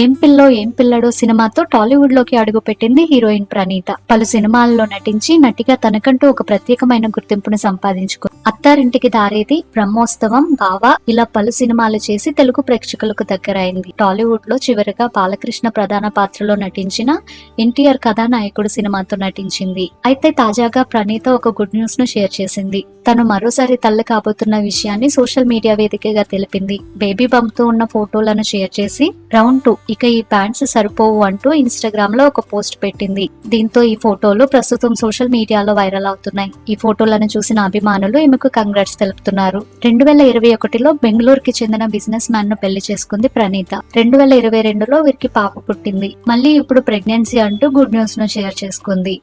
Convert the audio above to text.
ఏం పిల్లో ఏం పిల్లడో సినిమాతో టాలీవుడ్లోకి అడుగుపెట్టింది హీరోయిన్ ప్రణీత. పలు సినిమాల్లో నటించి నటిగా తనకంటూ ఒక ప్రత్యేకమైన గుర్తింపును సంపాదించుకుంది అత్తారింటికి దారేది బ్రహ్మోత్సవం బావా ఇలా పలు సినిమాలు చేసి తెలుగు ప్రేక్షకులకు దగ్గరైంది. టాలీవుడ్లో చివరిగా బాలకృష్ణ ప్రధాన పాత్రలో నటించిన ఎన్టీఆర్ కథానాయకుడు సినిమాతో నటించింది. అయితే తాజాగా ప్రణీత ఒక గుడ్ న్యూస్ను షేర్ చేసింది. తను మరోసారి తల్లి కాబోతున్న విషయాన్ని సోషల్ మీడియా వేదికగా తెలిపింది. బేబీ బంప్తో ఉన్న ఫోటోలను షేర్ చేసి రౌండ్ టూ ఇక ఈ ప్యాంట్స్ సరిపోవు అంటూ ఇన్స్టాగ్రామ్లో ఒక పోస్ట్ పెట్టింది. దీంతో ఈ ఫోటోలు ప్రస్తుతం సోషల్ మీడియాలో వైరల్ అవుతున్నాయి. ఈ ఫోటోలను చూసిన అభిమానులు ఈమెకు కంగ్రాట్స్ తెలుపుతున్నారు. రెండు వేల ఇరవై ఒకటిలో బెంగళూరుకి చెందిన బిజినెస్ మ్యాన్ను పెళ్ళి చేసుకుంది ప్రణీత. రెండు వేల ఇరవై రెండులో వీరికి పాప పుట్టింది. మళ్ళీ ఇప్పుడు ప్రెగ్నెన్సీ అంటూ గుడ్ న్యూస్ను షేర్ చేసుకుంది.